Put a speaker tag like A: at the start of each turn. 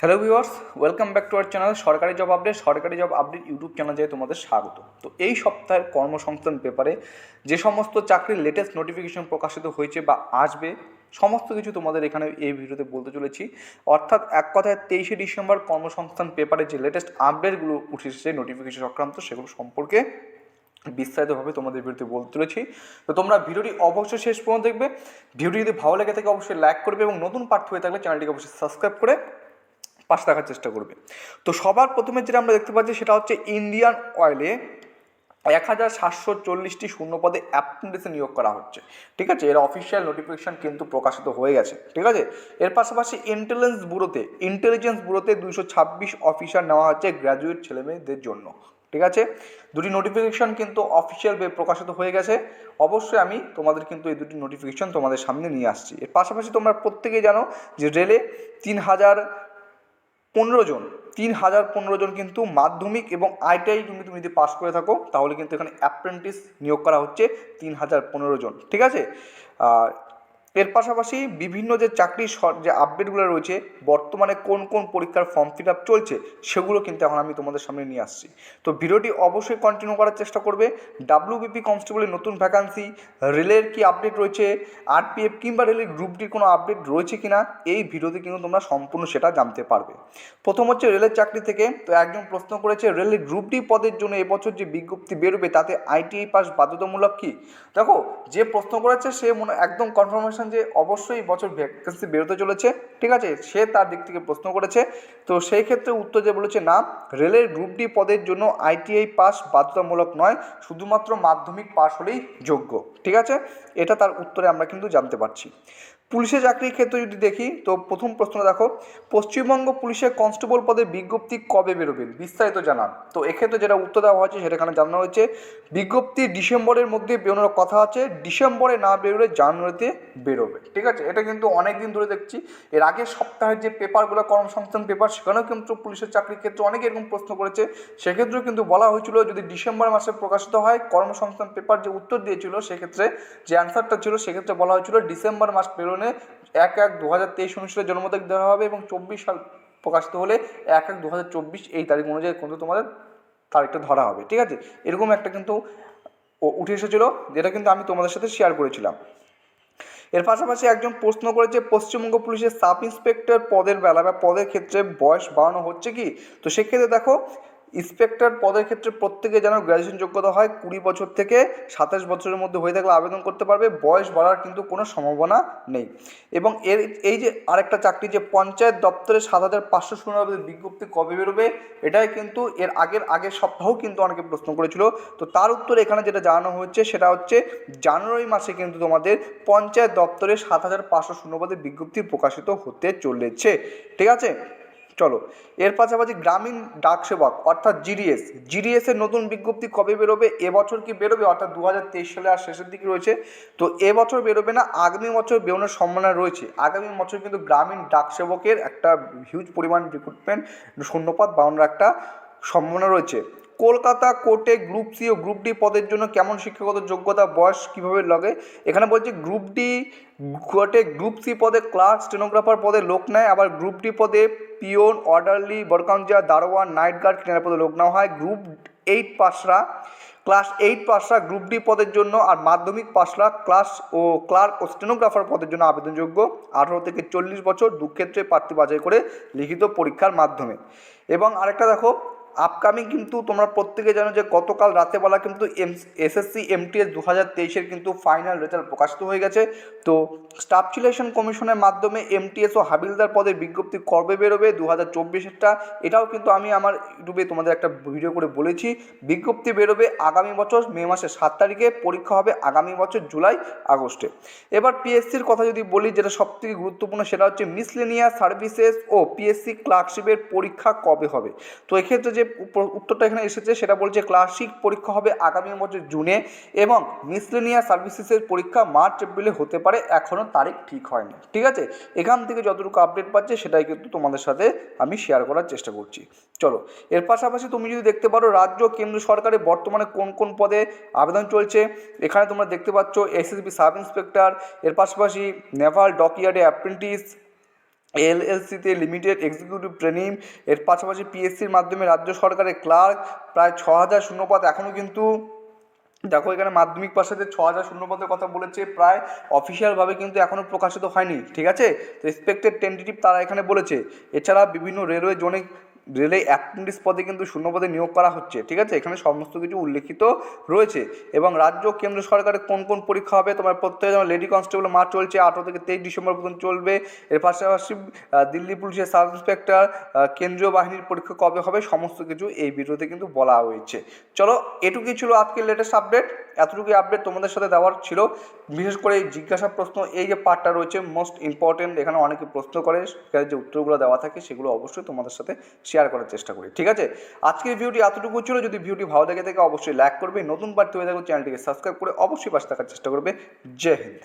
A: Hello viewers welcome back to our channel সরকারি job update সরকারি job update YouTube channel তোমাদের স্বাগত। তো এই সপ্তাহের কর্মসংস্থান পেপারে যে সমস্ত চাকরির লেটেস্ট নোটিফিকেশন প্রকাশিত হয়েছে বা আসবে, সমস্ত কিছু তোমাদের এখানে এই ভিডিওতে বলতে চলেছি। অর্থাৎ এক কথায় তেইশে ডিসেম্বর কর্মসংস্থান পেপারে যে লেটেস্ট আপডেটগুলো উঠে এসেছে নোটিফিকেশন সংক্রান্ত সেগুলো সম্পর্কে বিস্তারিতভাবে তোমাদের ভিডিওতে বলতে চলেছি। তো তোমরা ভিডিওটি অবশ্যই শেষ পর্যন্ত দেখবে। ভিডিওটি যদি ভালো লেগে থাকে অবশ্যই লাইক করবে এবং নতুন পার্ট হয়ে থাকলে চ্যানেলটিকে অবশ্যই সাবস্ক্রাইব করে পাশে থাকার চেষ্টা করবে। তো সবার প্রথমে যেটা আমরা দেখতে পাচ্ছি সেটা হচ্ছে ইন্ডিয়ান অয়েলে এক হাজার সাতশো চল্লিশটি শূন্য পদে অ্যাপ্রেন্টিসে নিয়োগ করা হচ্ছে। ঠিক আছে? এর অফিসিয়াল নোটিফিকেশান কিন্তু প্রকাশিত হয়ে গেছে। ঠিক আছে? এর পাশাপাশি ইন্টেলিজেন্স ব্যুরোতে ইন্টেলিজেন্স ব্যুরোতে দুইশো ছাব্বিশ অফিসার নেওয়া হচ্ছে গ্র্যাজুয়েট ছেলেমেয়েদের জন্য। ঠিক আছে? দুটি নোটিফিকেশন কিন্তু অফিসিয়াল প্রকাশিত হয়ে গেছে। অবশ্যই আমি তোমাদের কিন্তু এই দুটি নোটিফিকেশান তোমাদের সামনে নিয়ে আসছি। এর পাশাপাশি তোমরা প্রত্যেকেই জানো যে রেলে তিন হাজার পনেরো জন, তিন হাজার পনেরো জন কিন্তু মাধ্যমিক এবং আইটিআই তুমি তুমি যদি পাস করে থাকো, তাহলে কিন্তু এখানে অ্যাপ্রেন্টিস নিয়োগ করা হচ্ছে তিন হাজার পনেরো জন, ঠিক আছে? আর এর পাশাপাশি বিভিন্ন যে চাকরির যে আপডেটগুলো রয়েছে, বর্তমানে কোন কোন পরীক্ষার ফর্ম ফিল আপ চলছে, সেগুলো কিন্তু এখন আমি তোমাদের সামনে নিয়ে আসছি। তো ভিডিওটি অবশ্যই কন্টিনিউ করার চেষ্টা করবে। ডাব্লিউবিপি কনস্টেবলের নতুন ভ্যাকান্সি রেলের কি আপডেট রয়েছে আরপিএফ কিংবা রেলের গ্রুপ ডির কোনো আপডেট রয়েছে কিনা, এই ভিডিওতে কিন্তু তোমরা সম্পূর্ণ সেটা জানতে পারবে। প্রথম হচ্ছে রেলের চাকরি থেকে, তো একজন প্রশ্ন করেছে রেলের গ্রুপ ডি পদের জন্য এবছর যে বিজ্ঞপ্তি বেরোবে, তাতে আইটিআই পাস বাধ্যতামূলক কি? দেখো, যে প্রশ্ন করেছে, সে মনে, একদম কনফার্মেশন যে অবশ্যই বছর ভ্যাকেন্সি বেরোতে চলেছে। ঠিক আছে, সে তার দিক থেকে প্রশ্ন করেছে। তো সেই ক্ষেত্রে উত্তর যে বলেছে, না, রেলের গ্রুপ ডি পদের জন্য আইটিআই পাস বাধ্যতামূলক নয়, শুধুমাত্র মাধ্যমিক পাস হলেই যোগ্য। ঠিক আছে, এটা তার উত্তরে আমরা কিন্তু জানতে পারছি। পুলিশের চাকরির ক্ষেত্রে যদি দেখি, তো প্রথম প্রশ্ন দেখো, পশ্চিমবঙ্গ পুলিশের কনস্টেবল পদের বিজ্ঞপ্তি কবে বেরোবে? বিস্তারিত জানান। তো এক্ষেত্রে যেটা উত্তর দেওয়া হয়েছে, সেটা এখানে জানানো হয়েছে, বিজ্ঞপ্তি ডিসেম্বরের মধ্যে বেরোনোর কথা আছে, ডিসেম্বরে না বেরোলে জানুয়ারিতে বেরোবে। ঠিক আছে? এটা কিন্তু অনেক দিন ধরে দেখছি। এর আগের সপ্তাহের যে পেপারগুলো, কর্মসংস্থান পেপার, সেখানেও কিন্তু পুলিশের চাকরির ক্ষেত্রে অনেকে এরকম প্রশ্ন করেছে। সেক্ষেত্রেও কিন্তু বলা হয়েছিল, যদি ডিসেম্বর মাসে প্রকাশিত হয়, কর্মসংস্থান পেপার যে উত্তর দিয়েছিল, সেক্ষেত্রে যে অ্যান্সারটা ছিল, সেক্ষেত্রে বলা হয়েছিল, ডিসেম্বর মাস বেরোনে এক এক দু হাজার তেইশ অনুসারে জন্ম তারিখ দেওয়া হবে এবং চব্বিশ সাল প্রকাশিত হলে এক এক দু হাজার চব্বিশ এই তারিখ অনুযায়ী কিন্তু তোমাদের তারিখটা ধরা হবে, ঠিক আছে? এরকম একটা কিন্তু উঠে এসেছিল যেটা কিন্তু আমি তোমাদের সাথে শেয়ার করেছিলাম। এর পাশাপাশি একজন প্রশ্ন করেছে, পশ্চিমবঙ্গ পুলিশের সাব ইন্সপেক্টর পদের বেলা বা পদের ক্ষেত্রে বয়স বাড়ানো হচ্ছে কি? তো সেক্ষেত্রে দেখো ইন্সপেক্টর পদের ক্ষেত্রে প্রত্যেকে যেন গ্র্যাজুয়েশন যোগ্যতা হয়, কুড়ি বছর থেকে সাতাশ বছরের মধ্যে হয়ে থাকলে আবেদন করতে পারবে, বয়স বাড়ার কিন্তু কোনো সম্ভাবনা নেই। এবং এর, এই যে আরেকটা চাকরি যে পঞ্চায়েত দপ্তরে সাত হাজার পাঁচশো শূন্যপদের বিজ্ঞপ্তি কবে বেরোবে, এটাই কিন্তু এর আগের আগের সপ্তাহেও কিন্তু অনেকে প্রশ্ন করেছিল। তো তার উত্তরে এখানে যেটা জানানো হচ্ছে সেটা হচ্ছে জানুয়ারি মাসে কিন্তু তোমাদের পঞ্চায়েত দপ্তরে সাত হাজার পাঁচশো শূন্যপদের বিজ্ঞপ্তি প্রকাশিত হতে চলেছে। ঠিক আছে? চলো। এর পাশাপাশি গ্রামীণ ডাক সেবক, অর্থাৎ জিডিএস জিডিএস এর নতুন বিজ্ঞপ্তি কবে বেরোবে? এবছর কি বেরোবে? অর্থাৎ দু হাজার তেইশ সালে আর শেষের দিকে রয়েছে। তো এবছর বেরোবে না, আগামী বছর বেরোনোর সম্ভাবনা রয়েছে। আগামী বছর কিন্তু গ্রামীণ ডাক সেবকের একটা হিউজ পরিমাণ রিক্রুটমেন্ট শূন্যপাত বাউন্ডার একটা সম্ভাবনা রয়েছে। কলকাতা কোর্টে গ্রুপ সি ও গ্রুপ ডি পদের জন্য কেমন শিক্ষাগত যোগ্যতা, বয়স কীভাবে লাগে? এখানে বলছে গ্রুপ ডি কোর্টে গ্রুপ সি পদে ক্লার্ক স্টেনোগ্রাফার পদে লোক নেয়, আবার গ্রুপ ডি পদে পিওন, অর্ডারলি, বরকাঞ্জা, দারোয়ান, নাইট গার্ড ক্লিনার পদে লোক নেওয়া হয়। গ্রুপ এইট পাশরা, ক্লাস এইট পাশরা গ্রুপ ডি পদের জন্য আর মাধ্যমিক পাশরা ক্লাস ও ক্লার্ক ও স্টেনোগ্রাফার পদের জন্য আবেদনযোগ্য। আঠারো থেকে চল্লিশ বছর দুক্ষেত্রে প্রার্থী বাছাই করে লিখিত পরীক্ষার মাধ্যমে। এবং আরেকটা দেখো আপকামিং কিন্তু তোমরা প্রত্যেকে জানো যে গতকাল রাতেবেলা কিন্তু এম এসএসসি এমটিএস দু হাজার তেইশের কিন্তু ফাইনাল রেজাল্ট প্রকাশিত হয়ে গেছে। তো স্টাফ সিলেকশন কমিশনের মাধ্যমে এমটিএস ও হাবিলদার পদের বিজ্ঞপ্তি কবে বেরোবে দু হাজার চব্বিশেরটা? এটাও কিন্তু আমি আমার ইউটিউবে তোমাদের একটা ভিডিও করে বলেছি। বিজ্ঞপ্তি বেরোবে আগামী বছর, মে মাসের সাত তারিখে, পরীক্ষা হবে আগামী বছর জুলাই, আগস্টে। এবার পিএসসির কথা যদি বলি, যেটা সবথেকে গুরুত্বপূর্ণ সেটা হচ্ছে মিসলেনিয়া সার্ভিসেস ও পিএসসি ক্লার্কশিপের পরীক্ষা কবে হবে? তো এক্ষেত্রে যে উত্তরটা এখানে এসেছে, সেটা বলছে ক্লাসিক পরীক্ষা হবে আগামী বছর জুনে এবং মিসলেনিয়া সার্ভিসেসের পরীক্ষা মার্চ এপ্রিলে হতে পারে এখনও তারিখ ঠিক হয়নি, ঠিক আছে? এখান থেকে যতটুকু আপডেট পাচ্ছে, সেটাই কিন্তু তোমাদের সাথে আমি শেয়ার করার চেষ্টা করছি। চলো, এর পাশাপাশি তুমি যদি দেখতে পারো, রাজ্য কেন্দ্র সরকারে বর্তমানে কোন কোন পদে আবেদন চলছে, এখানে তোমরা দেখতে পাচ্ছ এসএসবি সাব ইন্সপেক্টর এর পাশাপাশি নেভাল ডকইয়ার্ডে অ্যাপ্রেন্টিস এলএলসিতে লিমিটেড এক্সিকিউটিভ ট্রেনিং, এর পাশাপাশি পিএসসির মাধ্যমে রাজ্য সরকারের ক্লার্ক প্রায় ছ হাজার শূন্যপদ। এখনও কিন্তু দেখো এখানে মাধ্যমিক পাশাতে ছ হাজার শূন্যপদের কথা বলেছে, প্রায় অফিসিয়ালভাবে কিন্তু এখনও প্রকাশিত হয়নি, ঠিক আছে? তো এক্সপেক্টেড টেন্টেটিভ তারা এখানে বলেছে। এছাড়া বিভিন্ন রেলওয়ে জোনে রেলে অ্যাপ্রেন্টিস পদে কিন্তু শূন্য পদে নিয়োগ করা হচ্ছে, ঠিক আছে? এখানে সমস্ত কিছু উল্লেখিত রয়েছে এবং রাজ্য কেন্দ্র সরকারের কোন কোন পরীক্ষা হবে, তোমার প্রত্যেকে যেমন লেডি কনস্টেবল মার্চ চলছে, আঠেরো থেকে তেইশ ডিসেম্বর পর্যন্ত চলবে, এর পাশাপাশি দিল্লি পুলিশের সাব ইন্সপেক্টর কেন্দ্রীয় বাহিনীর পরীক্ষা কবে হবে, সমস্ত কিছু এই ভিডিওতে কিন্তু বলা হয়েছে। চলো, এটুকুই ছিল আজকের লেটেস্ট আপডেট এতটুকুই আপডেট তোমাদের সাথে দেওয়ার ছিল। বিশেষ করে এই জিজ্ঞাসা প্রশ্ন, এই যে পার্টটা রয়েছে মোস্ট ইম্পর্টেন্ট এখানে অনেকে প্রশ্ন করে, সেখানে যে উত্তরগুলো দেওয়া থাকে, সেগুলো অবশ্যই তোমাদের সাথে শেয়ার করার চেষ্টা করি, ঠিক আছে? আজকের ভিডিওটি এতটুকু ছিল। যদি ভিডিওটি ভালো লেগে থাকে, অবশ্যই লাইক করবে। নতুন পার্টি হয়ে থাকলে চ্যানেলটিকে সাবস্ক্রাইব করে অবশ্যই পাশে থাকার চেষ্টা করবে। জয় হিন্দ।